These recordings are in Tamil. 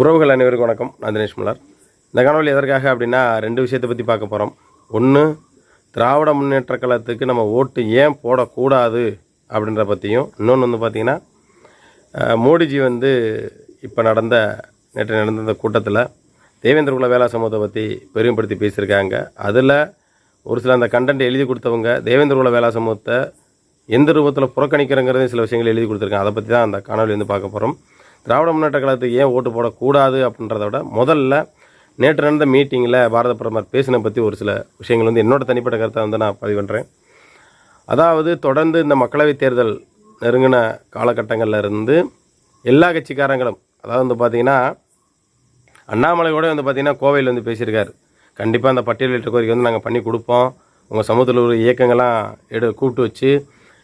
உறவுகள் அனைவருக்கும் வணக்கம். நான் தினேஷ் மலர். இந்த காணொலி எதற்காக அப்படின்னா ரெண்டு விஷயத்தை பற்றி பார்க்க போகிறோம் ஒன்று திராவிட முன்னேற்ற கழகத்துக்கு நம்ம ஓட்டு ஏன் போடக்கூடாது அப்படின்ற பற்றியும் இன்னொன்று வந்து பார்த்திங்கன்னா மோடிஜி வந்து இப்போ நடந்த நேற்று நடந்த இந்த கூட்டத்தில் தேவேந்திர குல வேளா சமூகத்தை பற்றி பெருமைப்படுத்தி பேசியிருக்காங்க. அதில் ஒரு சில அந்த கண்டென்ட் எழுதி கொடுத்தவங்க தேவேந்திர குல வேளா சமூகத்தை எந்த ரூபத்தில் புறக்கணிக்கிறங்கிறது சில விஷயங்கள் எழுதி கொடுத்துருக்காங்க. அதை பற்றி தான் அந்த காணொலி வந்து பார்க்க போகிறோம் திராவிட முன்னேற்ற கழகத்துக்கு ஏன் ஓட்டு போடக்கூடாது அப்படின்றத விட முதல்ல நேற்று நடந்த மீட்டிங்கில் பாரத பிரதமர் பேசின பற்றி ஒரு சில விஷயங்கள் வந்து என்னோட தனிப்பட்ட கருத்தை வந்து நான் பதிவு பண்ணுறேன் அதாவது தொடர்ந்து இந்த மக்களவைத் தேர்தல் நெருங்கின காலகட்டங்களில் இருந்து எல்லா கட்சிக்காரங்களும் அதாவது வந்து பார்த்திங்கன்னா அண்ணாமலை கூட வந்து பார்த்திங்கன்னா கோவையில் வந்து பேசியிருக்காரு. கண்டிப்பாக அந்த பட்டியலிட்ட கோரிக்கை வந்து நாங்கள் பண்ணி கொடுப்போம். உங்கள் சமூகத்தில் உள்ள இயக்கங்கள்லாம் எடு கூப்பிட்டு வச்சு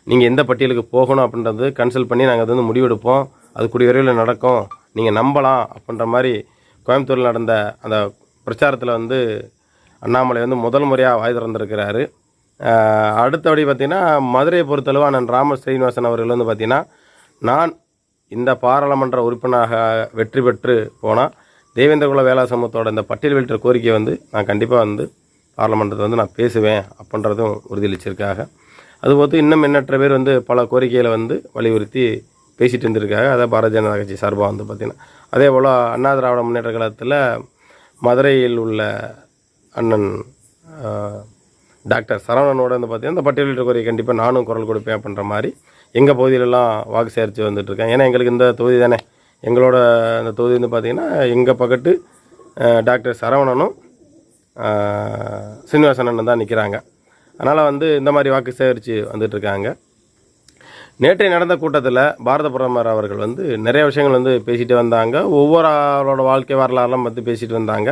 நீங்கள் எந்த பட்டியலுக்கு போகணும் அப்படின்றது கன்சல்ட் பண்ணி நாங்கள் அது வந்து முடிவெடுப்போம். அது கூடிய விரைவில் நடக்கும். நீங்கள் நம்பலாம் அப்படின்ற மாதிரி கோயம்புத்தூரில் நடந்த அந்த பிரச்சாரத்தில் வந்து அண்ணாமலை வந்து முதல் முறையாக வாய் திறந்திருக்கிறாரு. அடுத்தபடி பார்த்திங்கன்னா மதுரையை பொறுத்தளவு அண்ணன் ராம ஸ்ரீனிவாசன் அவர்கள் வந்து பார்த்திங்கன்னா நான் இந்த பாராளுமன்ற உறுப்பினராக வெற்றி பெற்று போனால் தேவேந்திரகுல வேளா சமூகத்தோட இந்த பட்டியல் வெளியிட்ட கோரிக்கையை வந்து நான் கண்டிப்பாக வந்து பாராளுமன்றத்தை வந்து நான் பேசுவேன் அப்படின்றதும் உறுதியளிச்சிருக்காங்க. அதுபோது இன்னும் எண்ணற்ற பேர் வந்து பல கோரிக்கைகளை வந்து வலியுறுத்தி பேசிகிட்டு இருந்திருக்காங்க. அதான் பாரதிய ஜனதா கட்சி சார்பாக வந்து பார்த்திங்கன்னா அதே போல் அண்ணா திராவிட முன்னேற்ற கழகத்தில் மதுரையில் உள்ள அண்ணன் டாக்டர் சரவணனோட வந்து பார்த்தீங்கன்னா இந்த பட்டியலிட்ட குறையை கண்டிப்பாக நானும் குரல் கொடுப்பேன் அப்படின்ற மாதிரி எங்கள் பகுதியிலலாம் வாக்கு சேர்த்து வந்துட்டுருக்கேன் ஏன்னா எங்களுக்கு இந்த தொகுதி தானே. எங்களோட அந்த தொகுதி வந்து பார்த்திங்கன்னா எங்கள் பக்கத்து டாக்டர் சரவணனும் சீனிவாசன் அண்ணன் தான் நிற்கிறாங்க அதனால் வந்து இந்த மாதிரி வாக்கு சேகரித்து வந்துட்டுருக்காங்க நேற்றை நடந்த கூட்டத்தில் பாரத பிரதமர் அவர்கள் வந்து நிறைய விஷயங்கள் வந்து பேசிட்டு வந்தாங்க. ஒவ்வொரு அவரோட வாழ்க்கை வரலாறுலாம் பற்றி பேசிட்டு வந்தாங்க.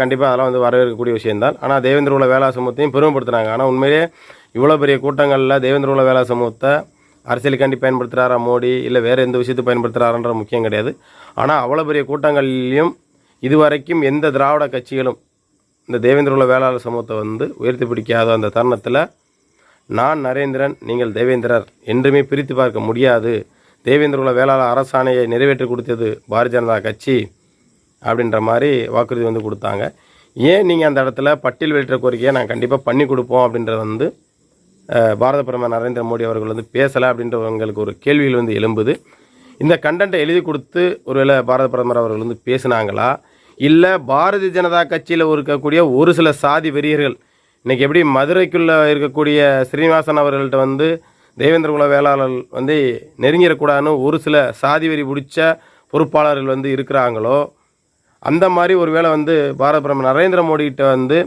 கண்டிப்பாக அதெல்லாம் வந்து வரவேற்கக்கூடிய விஷயம்தான் ஆனால் தேவேந்திர உள்ள வேளா சமூகத்தையும் பெருமைப்படுத்துனாங்க ஆனால் உண்மையிலே இவ்வளோ பெரிய கூட்டங்களில் தேவேந்திர உள்ள வேளா சமூகத்தை அரசியலுக்காண்டி பயன்படுத்துகிறாரா மோடி? இல்லை வேறு எந்த விஷயத்தை பயன்படுத்துகிறாரன்ற முக்கியம் கிடையாது. ஆனால் அவ்வளோ பெரிய கூட்டங்கள்லையும் இதுவரைக்கும் எந்த திராவிட கட்சிகளும் இந்த தேவேந்திர உள்ள வேளாளர் சமூகத்தை வந்து உயர்த்தி பிடிக்காத அந்த தருணத்தில் நான் நரேந்திரன் நீங்கள் தேவேந்திரர். என்றுமே பிரித்து பார்க்க முடியாது. தேவேந்திரோட வேளாளர் அரசாணையை நிறைவேற்றி கொடுத்தது பாரதிய ஜனதா கட்சி அப்படின்ற மாதிரி வாக்குறுதி வந்து கொடுத்தாங்க. ஏன் நீங்கள் அந்த இடத்துல பட்டியல் வெளியிட்ட கோரிக்கையை நான் கண்டிப்பாக பண்ணி கொடுப்போம் அப்படின்றத வந்து பாரத பிரதமர் நரேந்திர மோடி அவர்கள் வந்து பேசலை அப்படின்றவங்களுக்கு ஒரு கேள்விகள் வந்து எழும்புது. இந்த கண்டென்ட்டை எழுதி கொடுத்து ஒருவேளை பாரத பிரதமர் அவர்கள் வந்து பேசுனாங்களா? இல்லை பாரதிய ஜனதா கட்சியில் இருக்கக்கூடிய ஒரு சில சாதி வெறியர்கள் இன்றைக்கி எப்படி மதுரைக்குள்ளே இருக்கக்கூடிய ஸ்ரீனிவாசன் அவர்கள்ட்ட வந்து தேவேந்திர குல வேளாளர் வந்து நெருங்கிடக்கூடாதுன்னு ஒரு சில சாதி வெறி பிடிச்ச பொறுப்பாளர்கள் வந்து இருக்கிறாங்களோ அந்த மாதிரி ஒரு வேளை வந்து பாரத பிரதமர் நரேந்திர மோடிகிட்ட வந்து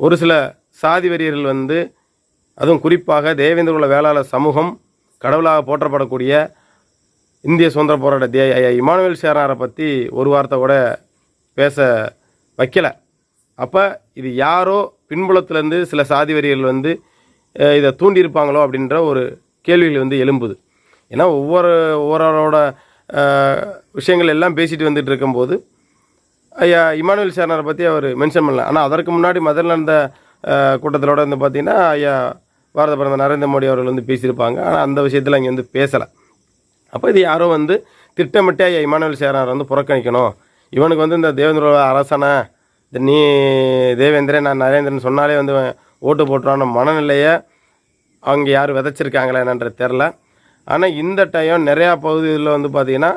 ஒரு சில சாதி வெறியர்கள் வந்து அதுவும் குறிப்பாக தேவேந்திர குல வேளாளர் சமூகம் கடவுளாக போற்றப்படக்கூடிய இந்திய சுதந்திர போராட்ட தே இமானுவேல் சேராரை பற்றி ஒரு வார்த்தை கூட பேச வைக்கல. அப்போ இது யாரோ பின்புலத்திலேருந்து சில சாதி வரிகள் வந்து இதை தூண்டியிருப்பாங்களோ அப்படின்ற ஒரு கேள்விகள் வந்து எழும்புது. ஏன்னா ஒவ்வொரு ஒவ்வொருவரோட விஷயங்கள் எல்லாம் பேசிட்டு வந்துட்டு இருக்கும்போது ஐயா இமானுவேல் சேனாரை பற்றி அவர் மென்ஷன் பண்ணல. ஆனால் அதற்கு முன்னாடி முதல்ல நடந்த கூட்டத்திலோட வந்து பார்த்திங்கன்னா ஐயா பாரத பிரதமர் நரேந்திர மோடி அவர்கள் வந்து பேசியிருப்பாங்க. ஆனால் அந்த விஷயத்தில் இங்கே வந்து பேசலை. அப்போ இது யாரோ வந்து திட்டமிட்டே ஐயா இமானுவேல் சேனார் வந்து புறக்கணிக்கணும். இவனுக்கு வந்து இந்த தேவேந்திர அரசனை நீ தேவேந்திரன் நான் நரேந்திரன் சொன்னாலே வந்து ஓட்டு போட்டுருவான மனநிலையை அவங்க யார் விதைச்சிருக்காங்களா என்னன்ற தெரில. ஆனால் இந்த டைம் நிறையா பகுதிகளில் வந்து பார்த்திங்கன்னா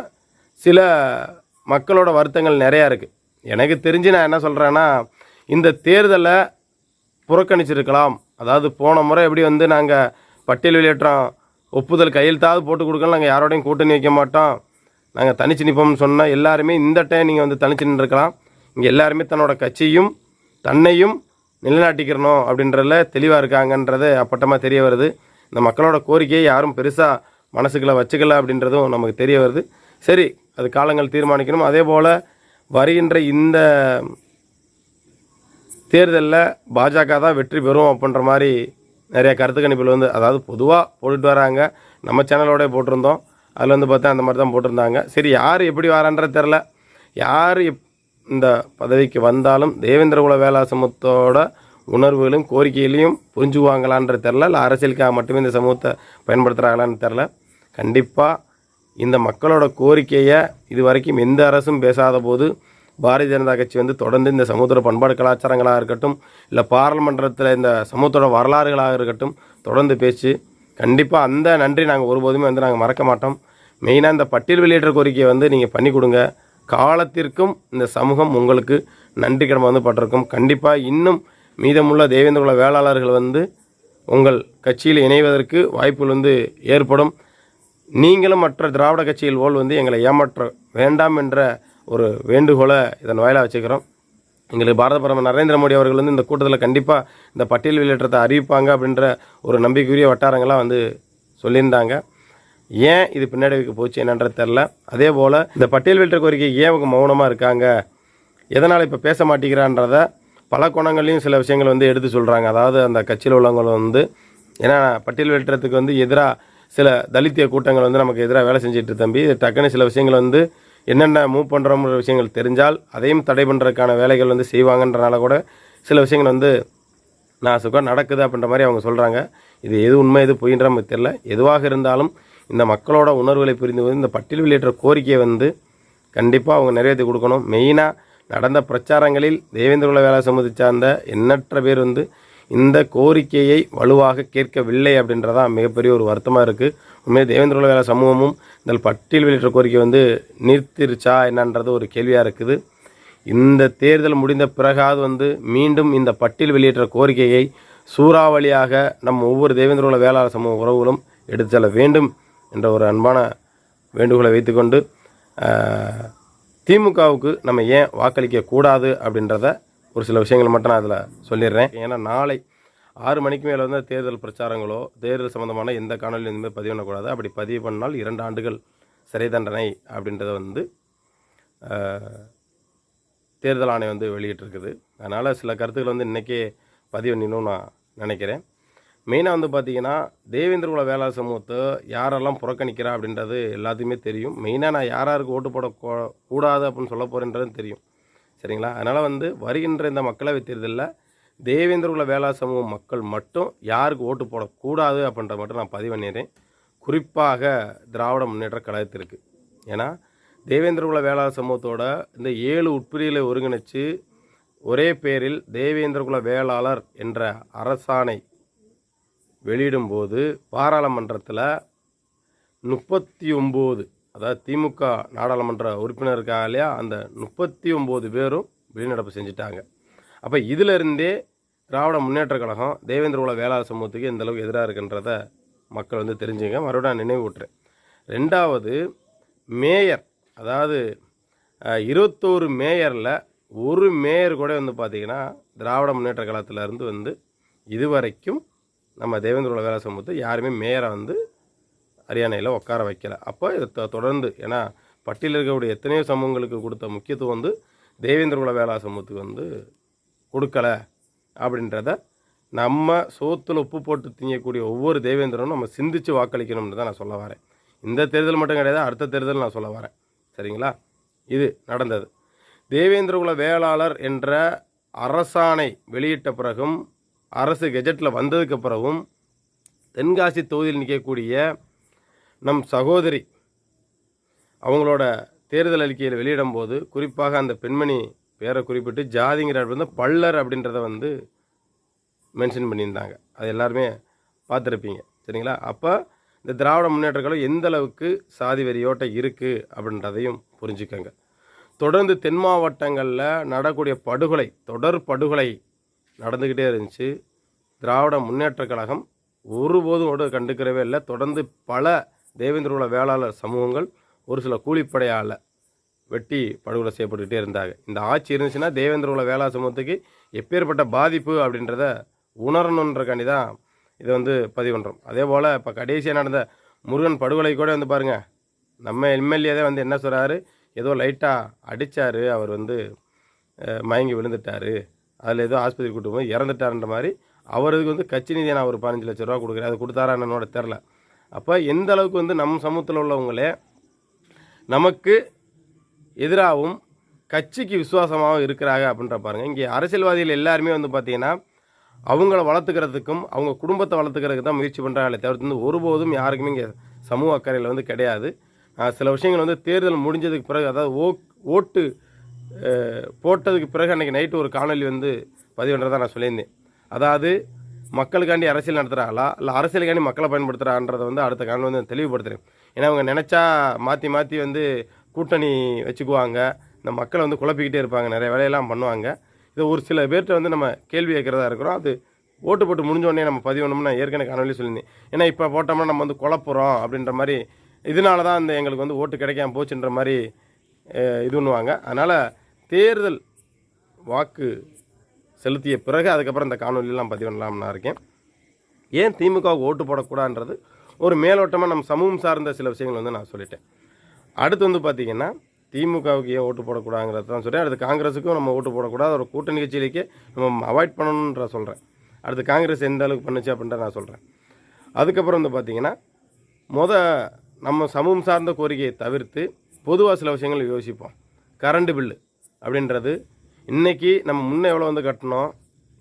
சில மக்களோட வருத்தங்கள் நிறையா இருக்குது எனக்கு தெரிஞ்சு நான் என்ன சொல்கிறேன்னா இந்த தேர்தலை புறக்கணிச்சிருக்கலாம். அதாவது போன முறை எப்படி வந்து நாங்கள் பட்டியல் வெளியேற்றம் ஒப்புதல் கையெழுத்தாவது போட்டு கொடுக்கலாம் நாங்கள் யாரோடையும் கூட்டணி வைக்க மாட்டோம். நாங்கள் தனிச்சு நிற்போம்னு சொன்னால் எல்லாருமே இந்த டைம் நீங்கள் வந்து தனிச்சு நின்றுருக்கலாம். இங்கே எல்லாருமே தன்னோட கட்சியும் தன்னையும் நிலைநாட்டிக்கிறணும் அப்படின்றதுல தெளிவாக இருக்காங்கன்றது அப்பட்டமாக தெரிய வருது. இந்த மக்களோட கோரிக்கையை யாரும் பெருசாக மனசுக்குள்ளே வச்சுக்கல அப்படின்றதும் நமக்கு தெரிய வருது. சரி அது காலங்கள் தீர்மானிக்கணும். அதே போல் வருகின்ற இந்த தேர்தலில் பாஜக தான் வெற்றி பெறும் அப்படின்ற மாதிரி நிறைய கருத்து கணிப்புகள் வந்து அதாவது பொதுவாக போட்டுட்டு வராங்க. நம்ம சேனலோட போட்டிருந்தோம். அதில் வந்து பார்த்தா அந்த மாதிரி தான் போட்டிருந்தாங்க. சரி யார் எப்படி வரான்றது தெரில யார் எப் இந்த பதவிக்கு வந்தாலும் தேவேந்திர குல வேளா உணர்வுகளையும் கோரிக்கைகளையும் புரிஞ்சுக்குவாங்களான்ற தெரில இல்லை அரசியலுக்காக மட்டுமே இந்த சமூகத்தை பயன்படுத்துகிறாங்களான்னு தெரில கண்டிப்பாக இந்த மக்களோட கோரிக்கையை இது வரைக்கும் எந்த அரசும் பேசாத போது பாரதிய ஜனதா கட்சி வந்து தொடர்ந்து இந்த சமூகத்தோட பண்பாடு கலாச்சாரங்களாக இருக்கட்டும் இல்லை பாராளுமன்றத்தில் இந்த சமூகத்தோட வரலாறுகளாக இருக்கட்டும் தொடர்ந்து பேச்சு. கண்டிப்பாக அந்த நன்றி நாங்கள் ஒருபோதுமே வந்து நாங்கள் மறக்க மாட்டோம். மெயினாக இந்த பட்டியல் வெளியேற்ற கோரிக்கையை வந்து நீங்கள் பண்ணி கொடுங்க. காலத்திற்கும் இந்த சமூகம் உங்களுக்கு நன்றி கடமை வந்து பட்டிருக்கும். கண்டிப்பாக இன்னும் மீதமுள்ள தேவேந்திரகுல வேளாளர்கள் வந்து உங்கள் கட்சியில் இணைவதற்கு வாய்ப்புகள் வந்து ஏற்படும். நீங்களும் மற்ற திராவிட கட்சியில் போல் வந்து எங்களை ஏமாற்ற வேண்டாம் என்ற ஒரு வேண்டுகோளை இதன் வாயிலாக வச்சுக்கிறோம். எங்களுக்கு பாரத பிரதமர் நரேந்திர மோடி அவர்கள் வந்து இந்த கூட்டத்தில் கண்டிப்பாக இந்த பட்டியல் வெளியேற்றத்தை அறிவிப்பாங்க அப்படின்ற ஒரு நம்பிக்கைக்குரிய வட்டாரங்களாக வந்து சொல்லியிருந்தாங்க. ஏன் இது பின்னடைவுக்கு போச்சு என்னன்றது தெரில அதே போல் இந்த பட்டியல் வீட்டு கோரிக்கை ஏன் அவங்க மௌனமாக இருக்காங்க? எதனால் இப்போ பேச மாட்டேங்கிறான்றத பல கோணங்கள்லையும் சில விஷயங்கள் வந்து எடுத்து சொல்கிறாங்க அதாவது அந்த கட்சியில் உள்ளவங்க வந்து ஏன்னா பட்டியல் வெட்டுறதுக்கு வந்து எதிராக சில தலித்திய கூட்டங்கள் வந்து நமக்கு எதிராக வேலை செஞ்சுட்டு தம்பி. டக்குன்னு சில விஷயங்கள் வந்து என்னென்ன மூவ் பண்ணுறோம்ன்ற விஷயங்கள் தெரிஞ்சால் அதையும் தடை பண்ணுறதுக்கான வேலைகள் வந்து செய்வாங்கன்றனால கூட சில விஷயங்கள் வந்து நான் சுகம் நடக்குது அப்படின்ற மாதிரி அவங்க சொல்கிறாங்க இது எது உண்மை எது பொய்ன்ற நமக்கு தெரில எதுவாக இருந்தாலும் இந்த மக்களோட உணர்வுகளை புரிந்து இந்த பட்டியல் வெளியேற்ற கோரிக்கையை வந்து கண்டிப்பாக அவங்க நிறைவேற்றி கொடுக்கணும். மெயினாக நடந்த பிரச்சாரங்களில் தேவேந்திரகுல வேலை சமூகத்தை சார்ந்த எண்ணற்ற பேர் வந்து இந்த கோரிக்கையை வலுவாக கேட்கவில்லை அப்படின்றதான் மிகப்பெரிய ஒரு வருத்தமாக இருக்குது உண்மையாக தேவேந்திரகுல வேலை சமூகமும் இந்த பட்டியல் வெளியிட்ட கோரிக்கை வந்து நிறுத்திருச்சா என்னன்றது ஒரு கேள்வியாக இருக்குது. இந்த தேர்தல் முடிந்த பிறகாவது வந்து மீண்டும் இந்த பட்டியல் வெளியேற்ற கோரிக்கையை சூறாவளியாக நம் ஒவ்வொரு தேவேந்திரகுல வேளாளர் சமூக உறவுகளும் எடுத்து செல்ல வேண்டும். என்ற ஒரு அன்பான வேண்டுகோளை வைத்துக்கொண்டு திமுகவுக்கு நம்ம ஏன் வாக்களிக்க கூடாது அப்படின்றத ஒரு சில விஷயங்கள் மட்டும் நான் அதில் சொல்லிடுறேன். ஏன்னா நாளை ஆறு மணிக்கு மேலே வந்து தேர்தல் பிரச்சாரங்களோ தேர்தல் சம்மந்தமான எந்த காணொலியும் எதுவுமே பதிவு பண்ணக்கூடாது. அப்படி பதிவு பண்ணால் இரண்டு ஆண்டுகள் சிறை தண்டனை அப்படின்றத வந்து தேர்தல் ஆணையம் வந்து வெளியிட்டிருக்குது. அதனால் சில கருத்துக்கள் வந்து இன்றைக்கே பதிவு பண்ணிடணும்னு நான் நினைக்கிறேன். மெயினாக வந்து பார்த்தீங்கன்னா தேவேந்திரகுல வேளாண் சமூகத்தை யாரெல்லாம் புறக்கணிக்கிறா அப்படின்றது எல்லாத்தையுமே தெரியும். மெயினாக நான் யார் யாருக்கு ஓட்டு போட கூடாது அப்படின்னு சொல்ல போகிறேன்றதும் தெரியும். சரிங்களா? அதனால் வந்து வருகின்ற இந்த மக்களவை தேர்தலில் தேவேந்திரகுல வேளாண் சமூக மக்கள் மட்டும் யாருக்கு ஓட்டு போடக்கூடாது அப்படின்றத மட்டும் நான் பதிவு பண்ணிடுறேன். குறிப்பாக திராவிட முன்னேற்ற கழகத்திற்கு. ஏன்னா தேவேந்திரகுல வேளாண் சமூகத்தோட இந்த ஏழு உட்பிரிகளை ஒருங்கிணைச்சு ஒரே பேரில் தேவேந்திரகுல வேளாளர் என்ற அரசாணை வெளியிடும்போது பாராளுமன்றத்தில் முப்பத்தி ஒம்பது அதாவது திமுக நாடாளுமன்ற உறுப்பினர் இருக்காங்க இல்லையா அந்த முப்பத்தி ஒம்பது பேரும் வெளிநடப்பு செஞ்சுட்டாங்க. அப்போ இதிலிருந்தே திராவிட முன்னேற்ற கழகம் தேவேந்திரகுல வேளாண் சமூகத்துக்கு எந்தளவுக்கு எதிராக இருக்குன்றத மக்கள் வந்து தெரிஞ்சுங்க. மறுபடியும் நான் நினைவுட்டுறேன். ரெண்டாவது மேயர் அதாவது இருபத்தோரு மேயரில் ஒரு மேயர் கூட வந்து பார்த்திங்கன்னா திராவிட முன்னேற்ற கழகத்திலேருந்து வந்து இதுவரைக்கும் நம்ம தேவேந்திரோட வேலை சமூகத்தை யாருமே மேயரை வந்து ஹரியானையில் உட்கார வைக்கல. அப்போ இதை தொடர்ந்து ஏன்னா பட்டியலில் இருக்கக்கூடிய எத்தனையோ சமூகங்களுக்கு கொடுத்த முக்கியத்துவம் வந்து தேவேந்திரகுல வேளா சமூகத்துக்கு வந்து கொடுக்கல அப்படின்றத நம்ம சோத்தில் உப்பு போட்டு திங்கக்கூடிய ஒவ்வொரு தேவேந்திரனும் நம்ம சிந்திச்சு வாக்களிக்கணும்னு தான் நான் சொல்ல வரேன். இந்த தேர்தல் மட்டும் கிடையாது அடுத்த தேர்தல் நான் சொல்ல வரேன். சரிங்களா? இது நடந்தது. தேவேந்திரகுல வேளாளர் என்ற அரசாணை வெளியிட்ட பிறகும் அரசு கெஜெட்டில் வந்ததுக்கு பிறகும் தென்காசி தொகுதியில் நிற்கக்கூடிய நம் சகோதரி அவங்களோட தேர்தல் அறிக்கையில் வெளியிடும்போது குறிப்பாக அந்த பெண்மணி பேரை குறிப்பிட்டு ஜாதிங்கிற வந்து பள்ளர் அப்படின்றத வந்து மென்ஷன் பண்ணியிருந்தாங்க. அது எல்லாருமே பார்த்துருப்பீங்க. சரிங்களா? அப்போ இந்த திராவிட முன்னேற்றங்களும் எந்த அளவுக்கு சாதி வெறியோட்ட இருக்குது அப்படின்றதையும் புரிஞ்சுக்கோங்க. தொடர்ந்து தென் மாவட்டங்களில் நடக்கூடிய படுகொலை தொடர் படுகொலை நடந்துக்கிட்டே இருந்துச்சு. திராவிட முன்னேற்ற கழகம் ஒருபோதும் கூட கண்டுக்கிறவே இல்லை. தொடர்ந்து பல தேவேந்திரகுல வேளாளர் சமூகங்கள் ஒரு சில கூலிப்படையால் வெட்டி படுகொலை செய்யப்பட்டுக்கிட்டே இருந்தாங்க. இந்த ஆட்சி இருந்துச்சுன்னா தேவேந்திரகுல வேளா சமூகத்துக்கு எப்பேற்பட்ட பாதிப்பு அப்படின்றத உணரணுன்றக்காண்டி தான் இதை வந்து பதிவு பண்ணுறோம் அதே போல் இப்போ கடைசியாக நடந்த முருகன் படுகொலை கூட வந்து பாருங்கள் நம்ம எம்எல்ஏ தான் வந்து என்ன சொல்கிறாரு ஏதோ லைட்டாக அடித்தார் அவர் வந்து மயங்கி விழுந்துட்டார். அதில் ஏதோ ஆஸ்பத்திரி கூட்டு போய் இறந்துட்டாருன்ற மாதிரி அவருக்கு வந்து கட்சி நிதியை நான் ஒரு பதினஞ்சு லட்ச ரூபா கொடுக்குறேன். அது கொடுத்தாரா என்னோட தெரில அப்போ எந்த அளவுக்கு வந்து நம்ம சமூகத்தில் உள்ளவங்களே நமக்கு எதிராகவும் கட்சிக்கு விசுவாசமாகவும் இருக்கிறாங்க அப்படின்ற பாருங்கள் இங்கே அரசியல்வாதிகள் எல்லாருமே வந்து பார்த்தீங்கன்னா அவங்கள வளர்த்துக்கிறதுக்கும் அவங்க குடும்பத்தை வளர்த்துக்கிறதுக்கு தான் முயற்சி பண்ணுறாங்களே தவிர்த்து வந்து ஒருபோதும் யாருக்குமே இங்கே சமூக அக்கறையில் வந்து கிடையாது. சில விஷயங்கள் வந்து தேர்தல் முடிஞ்சதுக்கு பிறகு அதாவது ஓ ஓட்டு போட்டதுக்கு பிறகு அன்றைக்கி நைட்டு ஒரு காணொலி வந்து பதிவுன்றதை நான் சொல்லியிருந்தேன். அதாவது மக்களுக்காண்டி அரசியல் நடத்துகிறாங்களா இல்லை அரசியலுக்காண்டி மக்களை பயன்படுத்துகிறான்றதை வந்து அடுத்த காலம் வந்து தெளிவுபடுத்துகிறேன் ஏன்னா அவங்க நினச்சா மாற்றி மாற்றி வந்து கூட்டணி வச்சுக்குவாங்க. இந்த மக்களை வந்து குழப்பிக்கிட்டே இருப்பாங்க. நிறைய வேலையெல்லாம் பண்ணுவாங்க. இதை ஒரு சில பேர்கிட்ட வந்து நம்ம கேள்வி கேட்குறதா இருக்கிறோம். அது ஓட்டு போட்டு முடிஞ்சோடனே நம்ம பதிவு ஏற்கனவே காணொலி சொல்லியிருந்தேன். ஏன்னா இப்போ போட்டோம்னா நம்ம வந்து குழப்புறோம் அப்படின்ற மாதிரி இதனால தான் இந்த எங்களுக்கு வந்து ஓட்டு கிடைக்காம போச்சுன்ற மாதிரி இது பண்ணுவாங்க. அதனால் தேர்தல் வாக்கு செலுத்திய பிறகு அதுக்கப்புறம் இந்த காணொலியெல்லாம் பதிவு பண்ணலாம்னு நான் இருக்கேன். ஏன் திமுகவுக்கு ஓட்டு போடக்கூடாதுன்றது ஒரு மேலோட்டமாக நம்ம சமூகம் சார்ந்த சில விஷயங்கள் வந்து நான் சொல்லிட்டேன். அடுத்து வந்து பார்த்திங்கன்னா திமுகவுக்கு ஏன் ஓட்டு போடக்கூடாதுங்கிறது தான் சொல்கிறேன் அடுத்து காங்கிரஸுக்கும் நம்ம ஓட்டு போடக்கூடாது. ஒரு கூட்டணி கட்சியிலேயே நம்ம அவாய்ட் பண்ணணுன்ற சொல்கிறேன் அடுத்து காங்கிரஸ் எந்த அளவுக்கு பண்ணுச்சு அப்படின்ற நான் சொல்கிறேன் அதுக்கப்புறம் வந்து பார்த்திங்கன்னா முத நம்ம சமூகம் சார்ந்த கோரிக்கையை தவிர்த்து பொதுவாக சில விஷயங்கள் யோசிப்போம். கரண்ட் பில்லு அப்படின்றது இன்றைக்கி நம்ம முன்னே எவ்வளோ வந்து கட்டணும்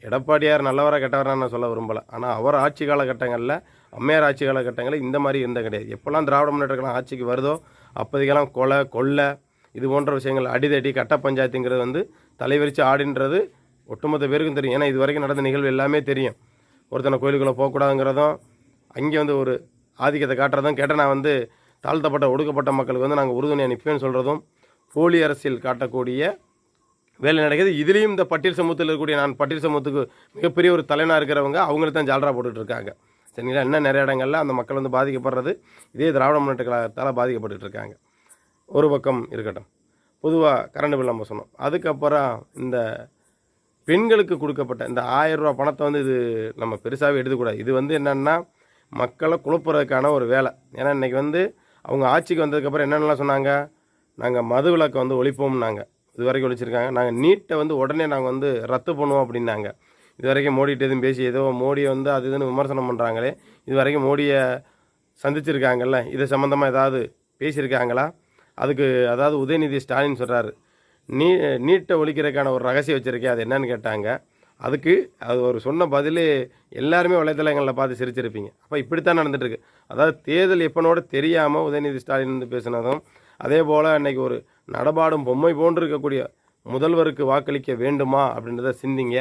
எடப்பாடியார் நல்லவராக கெட்டவராக நான் சொல்ல விரும்பலை. ஆனால் அவர் ஆட்சி காலகட்டங்களில் அம்மையார் ஆட்சி காலகட்டங்களில் இந்த மாதிரி இருந்த கிடையாது. எப்போல்லாம் திராவிட முன்னேற்ற ஆட்சிக்கு வருதோ அப்போதைக்கெல்லாம் கொலை கொள்ளை இது போன்ற விஷயங்கள் அடிதடி கட்ட பஞ்சாயத்துங்கிறது வந்து தலைவிரித்து ஆடின்றது ஒட்டுமொத்த பேருக்கும் தெரியும். ஏன்னா இது வரைக்கும் நடந்த நிகழ்வு எல்லாமே தெரியும். ஒருத்தனை கோயிலுக்குள்ளே போகக்கூடாதுங்கிறதும் அங்கே வந்து ஒரு ஆதிக்கத்தை காட்டுறதும் கேட்டால் நான் வந்து தாழ்த்தப்பட்ட ஒடுக்கப்பட்ட மக்களுக்கு வந்து நாங்கள் உறுதுணை நிற்பேன்னு சொல்கிறதும் போலி அரசியல் காட்டக்கூடிய வேலை நடக்குது. இதுலேயும் இந்த பட்டியல் சமூகத்தில் இருக்கக்கூடிய நான் பட்டியல் சமூகத்துக்கு மிகப்பெரிய ஒரு தலைவனாக இருக்கிறவங்க அவங்களுக்கு தான் ஜால்ரா போட்டுட்டு இருக்காங்க சரிங்களா? இன்னும் நிறைய இடங்கள்ல அந்த மக்கள் வந்து பாதிக்கப்படுறது இதே திராவிட முன்னேற்ற கழகத்தால் பாதிக்கப்பட்டுட்டு இருக்காங்க ஒரு பக்கம் இருக்கட்டும். பொதுவாக கரண்ட் பில் நம்ம சொன்னோம். அதுக்கப்புறம் இந்த பெண்களுக்கு கொடுக்கப்பட்ட இந்த ஆயிரம் ரூபா பணத்தை வந்து இது நம்ம பெருசாகவே எடுத்துக்கூடாது. இது வந்து என்னென்னா மக்களை குழப்புறதுக்கான ஒரு வேலை. ஏன்னா இன்றைக்கி வந்து அவங்க ஆட்சிக்கு வந்ததுக்கப்புறம் என்னென்னலாம் சொன்னாங்க? நாங்கள் மது விலக்கை வந்து ஒழிப்போம்னாங்க. இது வரைக்கும் ஒழிச்சிருக்காங்க. நாங்கள் நீட்டை வந்து உடனே நாங்கள் வந்து ரத்து பண்ணுவோம் அப்படின்னாங்க. இது வரைக்கும் மோடிகிட்ட எதுவும் பேசி ஏதோ மோடியை வந்து அது இதுன்னு விமர்சனம் பண்ணுறாங்களே இது வரைக்கும் மோடியை சந்திச்சிருக்காங்கல்ல இது சம்மந்தமாக ஏதாவது பேசியிருக்காங்களா? அதுக்கு அதாவது உதயநிதி ஸ்டாலின் சொல்கிறாரு நீ நீட்டை ஒழிக்கிறதுக்கான ஒரு ரகசியம் வச்சுருக்கேன் அது என்னன்னு கேட்டாங்க. அதுக்கு அது ஒரு சொன்ன பதில் எல்லாருமே வலைத்தளங்களில் பார்த்து சிரிச்சிருப்பீங்க. அப்போ இப்படித்தான் நடந்துகிட்ருக்கு அதாவது தேர்தல் எப்பனோட தெரியாமல் உதயநிதி ஸ்டாலின் வந்து பேசினதும் அதே போல் அன்னைக்கு ஒரு நடபாடும் பொம்மை போன்று இருக்கக்கூடிய முதல்வருக்கு வாக்களிக்க வேண்டுமா அப்படின்றத சிந்திங்க.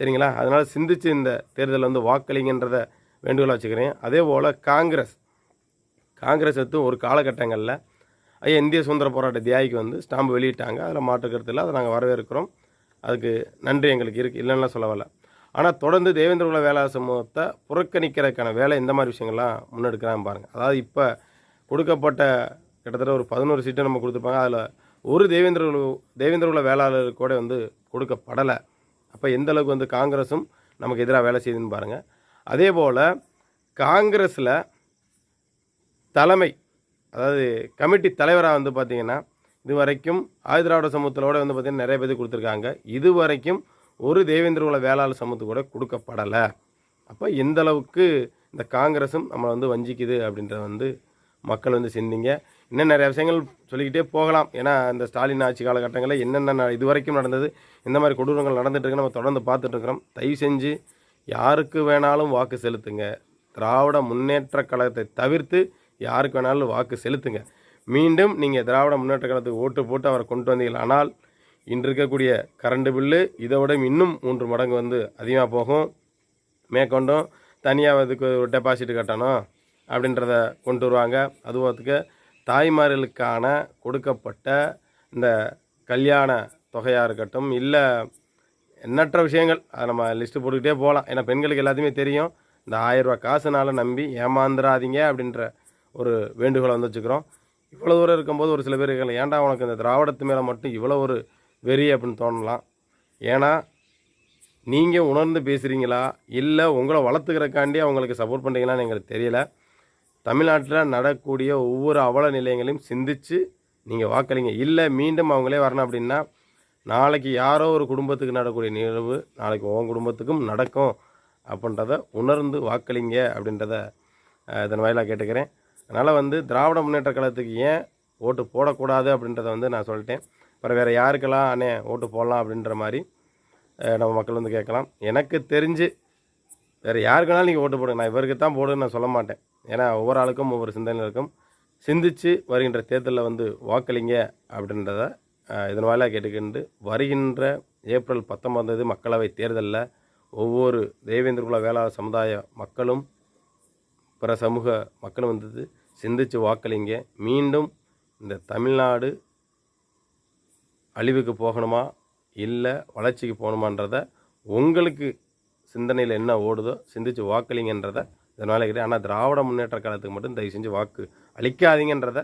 சரிங்களா? அதனால் சிந்திச்சு இந்த தேர்தலில் வந்து வாக்களிங்கன்றத வேண்டுகோளாக வச்சுக்கிறேன். அதே போல் காங்கிரஸ். காங்கிரஸ் எடுத்து ஒரு காலகட்டங்களில் ஐயா இந்திய சுதந்திர போராட்ட தியாகிக்கு வந்து ஸ்டாம்பு வெளியிட்டாங்க. அதில் மாற்று கருத்து இல்லை. அதை நாங்கள் வரவேற்கிறோம். அதுக்கு நன்றி எங்களுக்கு இருக்குது இல்லைன்னா சொல்ல வரல. ஆனால் தொடர்ந்து தேவேந்திர குல வேளாண் சமூகத்தை புறக்கணிக்கிறதுக்கான வேலை இந்த மாதிரி விஷயங்கள்லாம் முன்னெடுக்கிறாங்க பாருங்கள் அதாவது இப்போ கொடுக்கப்பட்ட கிட்டத்தட்ட ஒரு பதினோரு சீட்டு நம்ம கொடுத்துருப்பாங்க. அதில் ஒரு தேவேந்திர குல- தேவேந்திர குல வேளாளர் கூட வந்து கொடுக்கப்படலை. அப்போ எந்த அளவுக்கு வந்து காங்கிரஸும் நமக்கு எதிராக வேலை செய்யுதுன்னு பாருங்கள் அதே போல் காங்கிரஸில் தலைமை அதாவது கமிட்டி தலைவராக வந்து பார்த்திங்கன்னா இது வரைக்கும் ஆயுதிராவிட சமூகத்திலோட வந்து பார்த்திங்கன்னா நிறைய பேர் கொடுத்துருக்காங்க. இது வரைக்கும் ஒரு தேவேந்திர குல வேளாளர் சமூகத்துக்கு கூட கொடுக்கப்படலை. அப்போ எந்த அளவுக்கு இந்த காங்கிரஸும் நம்மளை வந்து வஞ்சிக்குது அப்படின்றத வந்து மக்கள் வந்து சிந்திங்க. இன்னும் நிறைய விஷயங்கள் சொல்லிக்கிட்டே போகலாம். ஏன்னா இந்த ஸ்டாலின் ஆட்சி காலகட்டங்களில் என்னென்ன ந- இது வரைக்கும் நடந்தது இந்த மாதிரி கொடூரங்கள் நடந்துகிட்டு நம்ம தொடர்ந்து பார்த்துட்ருக்குறோம் தயவு செஞ்சு யாருக்கு வேணாலும் வாக்கு செலுத்துங்க. திராவிட முன்னேற்ற கழகத்தை தவிர்த்து யாருக்கு வேணாலும் வாக்கு செலுத்துங்க. மீண்டும் நீங்கள் திராவிட முன்னேற்ற கழகத்துக்கு ஓட்டு போட்டு அவரை கொண்டு வந்தீர்கள். ஆனால் இன்று இருக்கக்கூடிய கரண்ட் பில்லு இதை விட இன்னும் மூன்று மடங்கு வந்து அதிகமாக போகும். மேற்கொண்டும் தனியாக அதுக்கு ஒரு டெபாசிட் கட்டணும் அப்படின்றத கொண்டு வருவாங்க. அதுவாத்துக்கு தாய்மார்களுக்கான கொடுக்கப்பட்ட இந்த கல்யாண தொகையாக இருக்கட்டும் இல்லை எண்ணற்ற விஷயங்கள் அதை நம்ம லிஸ்ட்டு போட்டுக்கிட்டே போகலாம். ஏன்னா பெண்களுக்கு எல்லாத்தையுமே தெரியும் இந்த ஆயிரரூவா காசுனால நம்பி ஏமாந்துடாதீங்க அப்படின்ற ஒரு வேண்டுகோளை வந்து வச்சுக்கிறோம். இவ்வளோ தூரம் இருக்கும்போது ஒரு சில பேர் கேட்கலாம் ஏன்டா உனக்கு இந்த திராவிடத்து மேலே மட்டும் இவ்வளோ ஒரு வெறி? அப்படின்னு தோணலாம். ஏன்னா நீங்கள் உணர்ந்து பேசுகிறீங்களா இல்லை உங்களை வளர்த்துக்கிறக்காண்டி அவங்களுக்கு சப்போர்ட் பண்ணுறீங்களான்னு எங்களுக்கு தெரியல. தமிழ்நாட்டில் நடக்கக்கூடிய ஒவ்வொரு அவல நிலையங்களையும் சிந்திச்சு நீங்கள் வாக்களிங்க. இல்லை மீண்டும் அவங்களே வரணும் அப்படின்னா நாளைக்கு யாரோ ஒரு குடும்பத்துக்கு நடக்கக்கூடிய நிகழ்வு நாளைக்கு உன் குடும்பத்துக்கும் நடக்கும் அப்படின்றத உணர்ந்து வாக்களிங்க அப்படின்றத இதன் வாயிலாக கேட்டுக்கிறேன். அதனால் வந்து திராவிட முன்னேற்ற கழகத்துக்கு ஏன் ஓட்டு போடக்கூடாது அப்படின்றத வந்து நான் சொல்லிட்டேன். அப்புறம் வேறு யாருக்கெல்லாம் அண்ணே ஓட்டு போடலாம் அப்படின்ற மாதிரி நம்ம மக்கள் வந்து கேட்கலாம். எனக்கு தெரிஞ்சு வேறு யாருக்குனாலும் நீங்கள் ஓட்டு போடுங்க. நான் இவருக்கு தான் போடுன்னு நான் சொல்ல மாட்டேன். ஏன்னா ஒவ்வொரு ஆளுக்கும் ஒவ்வொரு சிந்தனை இருக்கும். சிந்திச்சு வருகின்ற தேர்தலில் வந்து வாக்களிங்க அப்படின்றத இதன் வாயிலாக கேட்டுக்கிண்டு வருகின்ற ஏப்ரல் பத்தொம்பது மக்களவை தேர்தலில் ஒவ்வொரு தேவேந்திரகுல வேளாண் சமுதாய மக்களும் பிற சமூக மக்களும் வந்து சிந்திச்சு வாக்களிங்க. மீண்டும் இந்த தமிழ்நாடு அழிவுக்கு போகணுமா? இல்லை வளர்ச்சிக்கு போகணுமான்றத உங்களுக்கு சிந்தனையில் என்ன ஓடுதோ சிந்திச்சு வாக்களிங்கன்றத இதனால் இருக்கிறேன் ஆனால் திராவிட முன்னேற்ற காலத்துக்கு மட்டும் தயவு செஞ்சு வாக்கு அளிக்காதீங்கன்றத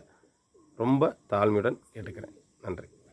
ரொம்ப தாழ்மையுடன் கேட்டுக்கிறேன். நன்றி.